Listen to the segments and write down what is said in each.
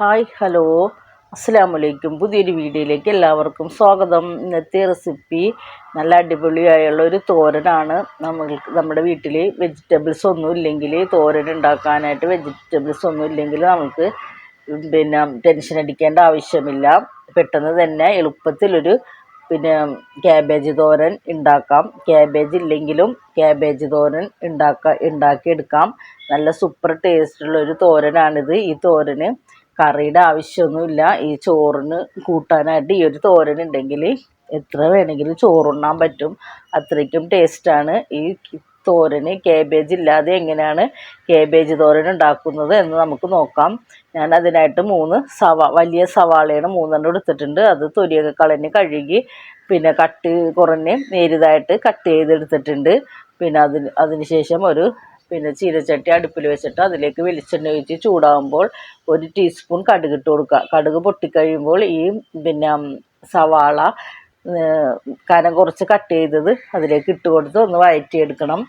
Hi hello. അസ്സാം വലൈക്കും പുതിയൊരു വീഡിയോയിലേക്ക് എല്ലാവർക്കും സ്വാഗതം. ഇന്നത്തെ റെസിപ്പി നല്ല അടിപൊളിയായുള്ള ഒരു തോരനാണ്. നമ്മൾക്ക് നമ്മുടെ വീട്ടിൽ വെജിറ്റബിൾസ് ഒന്നും ഇല്ലെങ്കിൽ തോരൻ ഉണ്ടാക്കാനായിട്ട് വെജിറ്റബിൾസ് ഒന്നും ഇല്ലെങ്കിൽ നമുക്ക് പിന്നെ ടെൻഷൻ അടിക്കേണ്ട ആവശ്യമില്ല. പെട്ടെന്ന് തന്നെ എളുപ്പത്തിലൊരു പിന്നെ ക്യാബേജ് തോരൻ ഉണ്ടാക്കാം. ക്യാബേജ് ഇല്ലെങ്കിലും ക്യാബേജ് തോരൻ ഉണ്ടാക്കാം ഉണ്ടാക്കിയെടുക്കാം. നല്ല സൂപ്പർ ടേസ്റ്റുള്ള ഒരു തോരനാണിത്. ഈ തോരന് കറിയുടെ ആവശ്യമൊന്നുമില്ല. ഈ ചോറിന് കൂട്ടാനായിട്ട് ഈ ഒരു തോരൻ ഉണ്ടെങ്കിൽ എത്ര വേണമെങ്കിലും ചോറുണ്ണാൻ പറ്റും. അത്രയ്ക്കും ടേസ്റ്റാണ്. ഈ തോരന് കേബേജ് ഇല്ലാതെ എങ്ങനെയാണ് കേബേജ് തോരൻ ഉണ്ടാക്കുന്നത് എന്ന് നമുക്ക് നോക്കാം. ഞാൻ അതിനായിട്ട് മൂന്ന് സവാ വലിയ സവാളയാണ് മൂന്നെണ്ണം എടുത്തിട്ടുണ്ട്. അത് തൊലിയൊക്കെ കളഞ്ഞ് കഴുകി പിന്നെ കട്ട് കുറഞ്ഞ് നേരിതായിട്ട് കട്ട് ചെയ്തെടുത്തിട്ടുണ്ട്. പിന്നെ അതിന് അതിന് ശേഷം ഒരു പിന്നെ ചീനച്ചട്ടി അടുപ്പിൽ വെച്ചിട്ട് അതിലേക്ക് വെളിച്ചെണ്ണ ഒഴിച്ച് ചൂടാകുമ്പോൾ ഒരു ടീസ്പൂൺ കടുക് ഇട്ട് കൊടുക്കുക. കടുക് പൊട്ടിക്കഴിയുമ്പോൾ ഈ പിന്നെ സവാള കനം കുറച്ച് കട്ട് ചെയ്തത് അതിലേക്ക് ഇട്ട് കൊടുത്ത് ഒന്ന് വഴറ്റിയെടുക്കണം.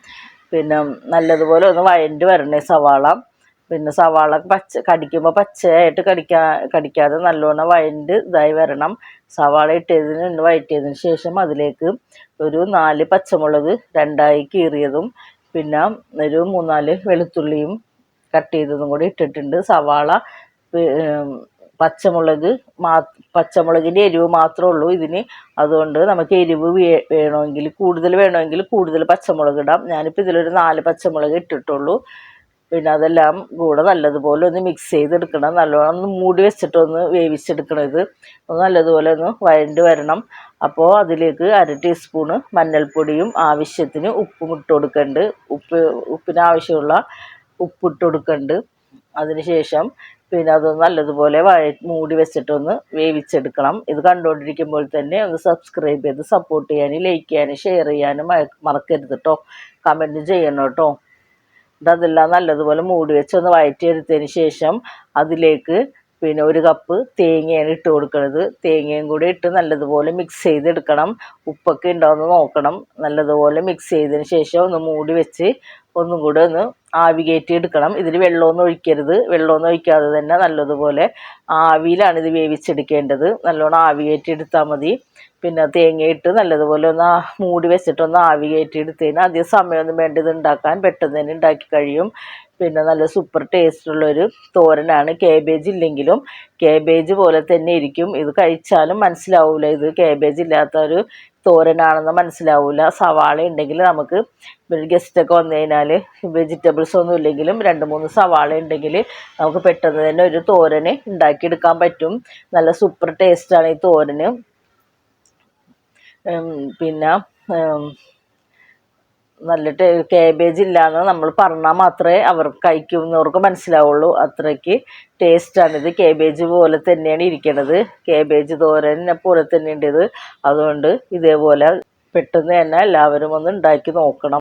പിന്നെ നല്ലതുപോലെ ഒന്ന് വഴണ്ടി വരണേ സവാള. പിന്നെ സവാള പച്ച കടിക്കുമ്പോൾ പച്ചയായിട്ട് കടിക്കാ കടിക്കാതെ നല്ലോണം വഴണ്ട് ഇതായി വരണം. സവാള ഇട്ടതിന് വഴറ്റിയതിന് ശേഷം അതിലേക്ക് ഒരു നാല് പച്ചമുളക് രണ്ടായി കീറിയതും പിന്നെ ഒരു മൂന്നാൽ വെളുത്തുള്ളിയും കട്ട് ചെയ്തതും കൂടി ഇട്ടിട്ടുണ്ട്. സവാള പച്ചമുളക് മാ പച്ചമുളകിന്റെ എരിവ് മാത്രമേ ഉള്ളൂ ഇതിന്. അതുകൊണ്ട് നമുക്ക് എരിവ് വേണമെങ്കിൽ കൂടുതൽ വേണമെങ്കിൽ കൂടുതൽ പച്ചമുളക് ഇടാം. ഞാനിപ്പോൾ ഇതിലൊരു നാല് പച്ചമുളക് ഇട്ടിട്ടുള്ളൂ. പിന്നെ അതെല്ലാം കൂടെ നല്ലതുപോലെ ഒന്ന് മിക്സ് ചെയ്തെടുക്കണം. നല്ലോണം ഒന്ന് മൂടി വെച്ചിട്ടൊന്ന് വേവിച്ചെടുക്കണം ഇത്. ഒന്ന് നല്ലതുപോലെ ഒന്ന് വഴണ്ട് വരണം. അപ്പോൾ അതിലേക്ക് അര ടീസ്പൂണ് മഞ്ഞൾപ്പൊടിയും ആവശ്യത്തിന് ഉപ്പും ഇട്ട് കൊടുക്കുന്നുണ്ട് ഉപ്പ് ഉപ്പിന് ഉപ്പ് ഇട്ട് കൊടുക്കുന്നുണ്ട് അതിനുശേഷം പിന്നെ അത് നല്ലതുപോലെ വഴ മൂടി വെച്ചിട്ടൊന്ന് വേവിച്ചെടുക്കണം. ഇത് കണ്ടുകൊണ്ടിരിക്കുമ്പോൾ തന്നെ ഒന്ന് സബ്സ്ക്രൈബ് ചെയ്ത് സപ്പോർട്ട് ചെയ്യാനും ലൈക്ക് ചെയ്യാനും ഷെയർ ചെയ്യാനും മറക്കരുത് കേട്ടോ കമന്റ് ചെയ്യണം കേട്ടോ അതെല്ലാം നല്ലതുപോലെ മൂടി വെച്ച് ഒന്ന് വഴറ്റിയെടുത്തതിന് ശേഷം അതിലേക്ക് പിന്നെ ഒരു കപ്പ് തേങ്ങയാണ് ഇട്ട് കൊടുക്കുന്നത് തേങ്ങയും കൂടി ഇട്ട് നല്ലതുപോലെ മിക്സ് ചെയ്തെടുക്കണം. ഉപ്പൊക്കെ ഉണ്ടോയെന്ന് നോക്കണം. നല്ലതുപോലെ മിക്സ് ചെയ്തതിന് ശേഷം ഒന്ന് മൂടി വെച്ച് ഒന്നും കൂടെ ഒന്ന് ആവി കയറ്റി എടുക്കണം. ഇതിൽ വെള്ളമൊന്നും ഒഴിക്കരുത്. വെള്ളമൊന്നും ഒഴിക്കാതെ തന്നെ നല്ലതുപോലെ ആവിയിലാണ് ഇത് വേവിച്ചെടുക്കേണ്ടത്. നല്ലോണം ആവി കയറ്റി എടുത്താൽ മതി. പിന്നെ തേങ്ങയിട്ട് നല്ലതുപോലെ ഒന്ന് മൂടി വെച്ചിട്ടൊന്ന് ആവി കയറ്റി എടുത്തതിന് അധികം സമയമൊന്നും വേണ്ട. ഇത് ഉണ്ടാക്കാൻ പെട്ടെന്ന് തന്നെ ഉണ്ടാക്കി കഴിയും. പിന്നെ നല്ല സൂപ്പർ ടേസ്റ്റുള്ളൊരു തോരനാണ് കേബേജ് ഇല്ലെങ്കിലും. കേബേജ് പോലെ തന്നെ ഇരിക്കും. ഇത് കഴിച്ചാലും മനസ്സിലാവില്ല ഇത് കേബേജ് ഇല്ലാത്ത ഒരു തോരനാണെന്ന് മനസ്സിലാവില്ല സവാള ഉണ്ടെങ്കിൽ നമുക്ക് ഗസ്റ്റൊക്കെ വന്നു കഴിഞ്ഞാൽ വെജിറ്റബിൾസ് ഒന്നും ഇല്ലെങ്കിലും രണ്ട് മൂന്ന് സവാള ഉണ്ടെങ്കിൽ നമുക്ക് പെട്ടെന്ന് തന്നെ ഒരു തോരന് ഉണ്ടാക്കിയെടുക്കാൻ പറ്റും. നല്ല സൂപ്പർ ടേസ്റ്റാണ് ഈ തോരന്. പിന്നെ നല്ല കേബേജ് ഇല്ലയെന്ന് നമ്മൾ പറഞ്ഞാൽ മാത്രമേ അവർ കഴിക്കുന്നവർക്ക് മനസ്സിലാവുള്ളൂ. അത്രയ്ക്ക് ടേസ്റ്റാണിത് കേബേജ് പോലെ തന്നെയാണ് ഇരിക്കുന്നത് കേബേജ് തോരനെ പോലെ തന്നെയുണ്ട് ഇത് അതുകൊണ്ട് ഇതേപോലെ പെട്ടെന്ന് തന്നെ എല്ലാവരും ഒന്ന് ഉണ്ടാക്കി നോക്കണം.